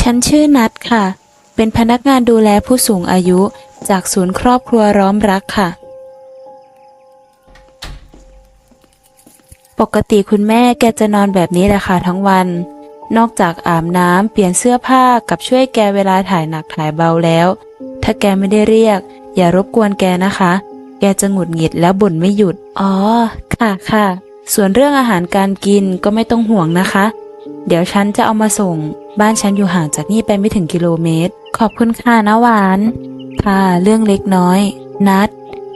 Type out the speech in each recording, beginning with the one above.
ฉันชื่อนัดค่ะ เป็นพนักงานดูแลผู้สูงอายุจากศูนย์ครอบครัวร้อมรักค่ะ ปกติคุณแม่แกจะนอนแบบนี้แหละค่ะทั้งวัน นอกจากอาบน้ำเปลี่ยนเสื้อผ้ากับช่วยแกเวลาถ่ายหนักถ่ายเบาแล้ว ถ้าแกไม่ได้เรียก อย่ารบกวนแกนะคะ แกจะหงุดหงิดแล้วบ่นไม่หยุด อ๋อ ค่ะค่ะ ส่วนเรื่องอาหารการกินก็ไม่ต้องห่วงนะคะ เดี๋ยวฉันจะเอามาส่ง บ้านฉันอยู่ห่างจากนี่ไปไม่ถึงกิโลเมตร ขอบคุณค่ะนะหวาน ค่ะ เรื่องเล็กน้อย นัด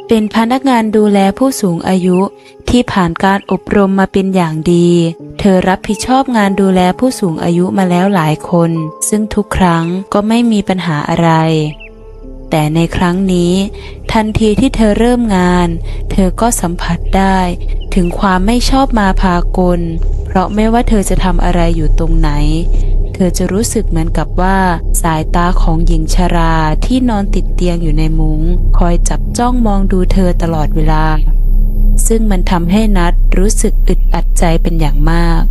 เป็นพนักงานดูแลผู้สูงอายุที่ผ่านการอบรมมาเป็นอย่างดี เธอรับผิดชอบงานดูแลผู้สูงอายุมาแล้วหลายคน ซึ่งทุกครั้งก็ไม่มีปัญหาอะไร แต่ในครั้งนี้ ทันทีที่เธอเริ่มงาน เธอก็สัมผัสได้ ถึงความไม่ชอบมาพากล ราะไม่ว่าเธอจะทำอะไรอยู่ตรงไหน เธอจะรู้สึกเหมือนกับว่า สายตาของหญิงชราที่นอนติดเตียงอยู่ในมุง้ง คอยจับจ้องมองดูเธอตลอดเวลา ซึ่งมันทำให้นัดรู้สึกอึดอัดใจเป็นอย่างมาก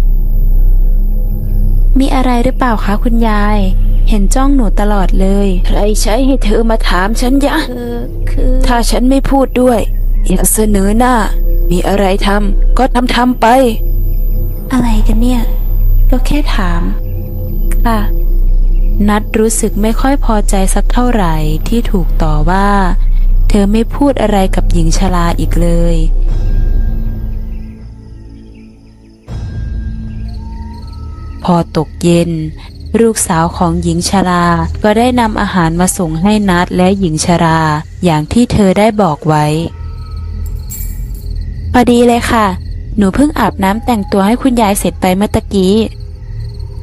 มีอะไรหรือเปล่าคะคุณยาย เห็นจ้องหนูตลอดเลย ใครใช้ให้เธอมาถามฉันยะคือคือถ้าฉันไม่พูดด้วย อย่าเสนอหน้า มีอะไรทำก็ทำทำไป อะไรกันเนี่ย ก็แค่ถาม ค่ะ นัดรู้สึกไม่ค่อยพอใจสักเท่าไหร่ที่ถูกต่อว่า เธอไม่พูดอะไรกับหญิงชราอีกเลย พอตกเย็น ลูกสาวของหญิงชราก็ได้นำอาหารมาส่งให้นัดและหญิงชราอย่างที่เธอได้บอกไว้ พอดีเลยค่ะ หนูเพิ่งอาบน้ำแต่งตัวให้คุณยายเสร็จไปเมื่อตะกี้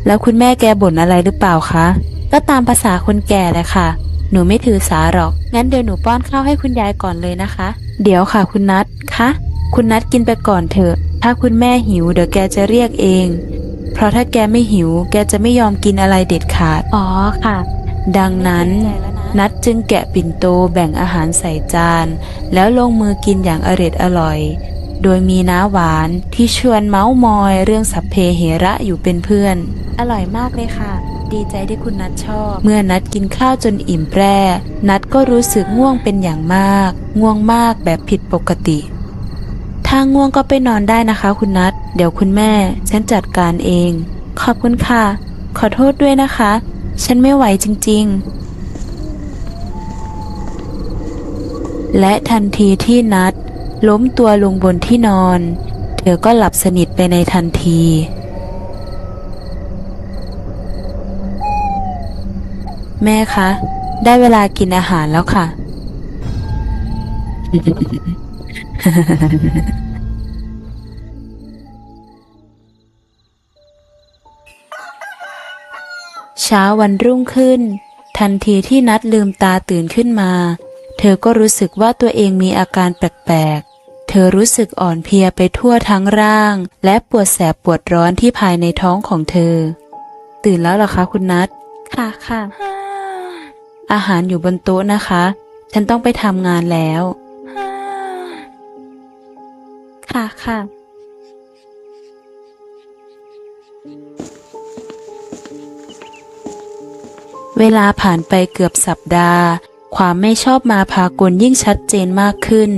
แล้วคุณแม่แกบ่นอะไรหรือเปล่าคะ ก็ตามภาษาคนแก่แหละค่ะ หนูไม่ถือสาหรอก งั้นเดี๋ยวหนูป้อนข้าวให้คุณยายก่อนเลยนะคะ เดี๋ยวค่ะคุณนัทคะ คุณนัทกินไปก่อนเถอะ ถ้าคุณแม่หิวเดี๋ยวแกจะเรียกเอง เพราะถ้าแกไม่หิว แกจะไม่ยอมกินอะไรเด็ดขาด อ๋อค่ะ ดังนั้นนัดจึงแกะปิ่นโตแบ่งอาหารใส่จาน แล้วลงมือกินอย่างอร็ดอร่อย โดยมีน้าหวานที่ชวนเมาส์มอยเรื่องสัพเพเหระอยู่เป็นเพื่อน อร่อยมากเลยค่ะ ดีใจที่คุณนัดชอบ เมื่อนัดกินข้าวจนอิ่มแปร่นัดก็รู้สึกง่วงเป็นอย่างมาก ง่วงมากแบบผิดปกติถ้าง่วงก็ไปนอนได้นะคะคุณนัดเดี๋ยวคุณแม่ ฉันจัดการเอง ขอบคุณค่ะ ขอโทษด้วยนะคะ ฉันไม่ไหวจริงๆ และทันทีที่นัด ล้มตัวลงบนที่นอน เธอก็หลับสนิทไปในทันที แม่คะ ได้เวลากินอาหารแล้วค่ะ เช้าวันรุ่งขึ้น ทันทีที่นัดลืมตาตื่นขึ้นมา เธอก็รู้สึกว่าตัวเองมีอาการแปลก เธอรู้สึกอ่อนเพลียไปทั่วทั้งร่าง และปวดแสบปวดร้อนที่ภายในท้องของเธอ ตื่นแล้วเหรอคะคุณนัดค่ะค่ะ อาหารอยู่บนโต๊ะนะคะ ฉันต้องไปทำงานแล้ว ค่ะค่ะเวลาผ่านไปเกือบสัปดาห์ ความไม่ชอบมาพากลยิ่งชัดเจนมากขึ้น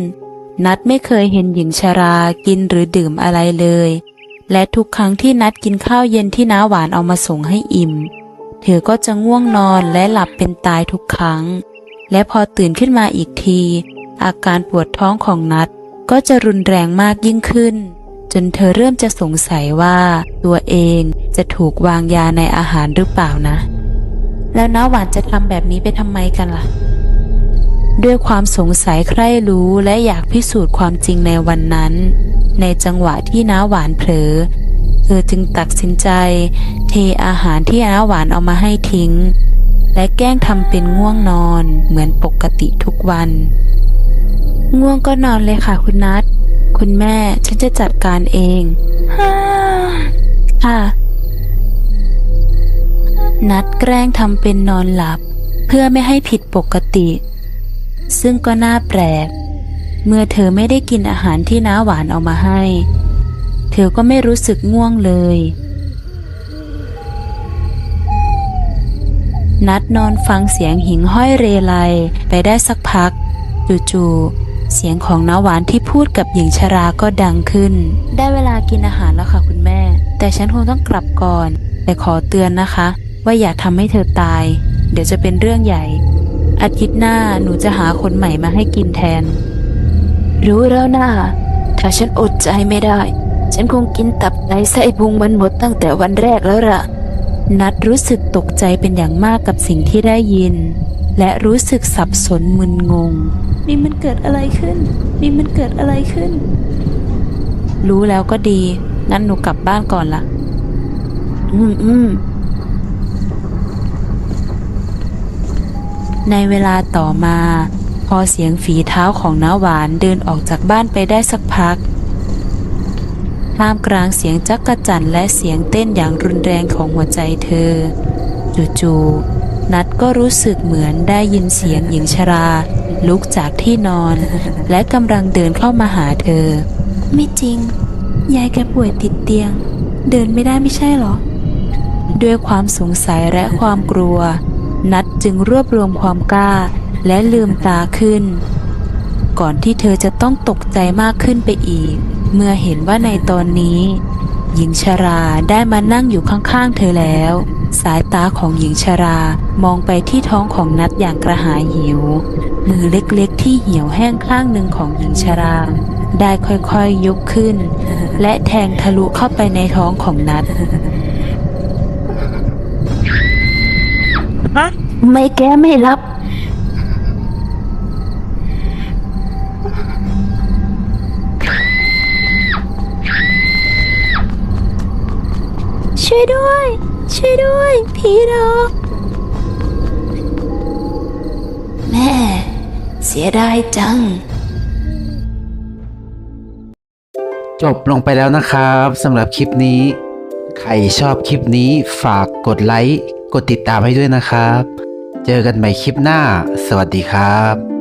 นัดไม่เคยเห็นหญิงชรากินหรือดื่มอะไรเลย และทุกครั้งที่นัดกินข้าวเย็นที่น้าหวานเอามาส่งให้อิ่ม เธอก็จะง่วงนอนและหลับเป็นตายทุกครั้ง และพอตื่นขึ้นมาอีกที อาการปวดท้องของนัดก็จะรุนแรงมากยิ่งขึ้น จนเธอเริ่มจะสงสัยว่า ตัวเองจะถูกวางยาในอาหารหรือเปล่านะ แล้วน้าหวานจะทำแบบนี้ไปทำไมกันล่ะ ด้วยความสงสัยใคร่รู้และอยากพิสูจน์ความจริงในวันนั้น ในจังหวะที่น้าหวานเผลอ เธอจึงตัดสินใจ เทอาหารที่น้าหวานเอามาให้ทิ้ง และแกล้งทำเป็นง่วงนอนเหมือนปกติทุกวัน ง่วงก็นอนเลยค่ะคุณนัทคุณแม่ฉันจะจัดการเองค่ะนัดแกล้งทำเป็นนอนหลับ เพื่อไม่ให้ผิดปกติ ซึ่งก็น่าแปลก เมื่อเธอไม่ได้กินอาหารที่น้าหวานเอามาให้ เธอก็ไม่รู้สึกง่วงเลย นัดนอนฟังเสียงหิ่งห้อยเรไลไปได้สักพัก จู่ๆเสียงของน้าหวานที่พูดกับหญิงชราก็ดังขึ้น ได้เวลากินอาหารแล้วค่ะคุณแม่ แต่ฉันคงต้องกลับก่อน แต่ขอเตือนนะคะ ว่าอย่าทำให้เธอตาย เดี๋ยวจะเป็นเรื่องใหญ่ อาทิตย์หน้าหนูจะหาคนใหม่มาให้กินแทน รู้แล้วนะถ้าฉันอดใจไม่ได้ ฉันคงกินตับไตไส้พุงมันหมดตั้งแต่วันแรกแล้วล่ะ นัดรู้สึกตกใจเป็นอย่างมากกับสิ่งที่ได้ยิน และรู้สึกสับสนมึนงง นี่มันเกิดอะไรขึ้น นี่มันเกิดอะไรขึ้น รู้แล้วก็ดี งั้นหนูกลับบ้านก่อนละอืมอืม ในเวลาต่อมา พอเสียงฝีเท้าของน้าหวานเดินออกจากบ้านไปได้สักพักท่ามกลางเสียงจักกะจั่นและเสียงเต้นอย่างรุนแรงของหัวใจเธอ จู่ๆนัดก็รู้สึกเหมือนได้ยินเสียงหญิงชรา ลุกจากที่นอน และกำลังเดินเข้ามาหาเธอ ไม่จริง ยายแกป่วยติดเตียง เดินไม่ได้ไม่ใช่หรอ ด้วยความสงสัยและความกลัว นัดจึงรวบรวมความกล้า และลืมตาขึ้น ก่อนที่เธอจะต้องตกใจมากขึ้นไปอีก เมื่อเห็นว่าในตอนนี้ หญิงชราได้มานั่งอยู่ข้างๆเธอแล้ว สายตาของหญิงชรามองไปที่ท้องของนัดอย่างกระหายหิว มือเล็กๆที่เหี่ยวแห้งข้างหนึ่งของหญิงชราได้ค่อยๆยกขึ้น และแทงทะลุเข้าไปในท้องของนัด ไม่แกไม่รับ ช่วยด้วย ช่วยด้วย ผีหลอกแม่ เสียดายจัง จบลงไปแล้วนะครับสำหรับคลิปนี้ ใครชอบคลิปนี้ฝากกดไลค์ กดติดตามให้ด้วยนะครับ เจอกันใหม่คลิปหน้า สวัสดีครับ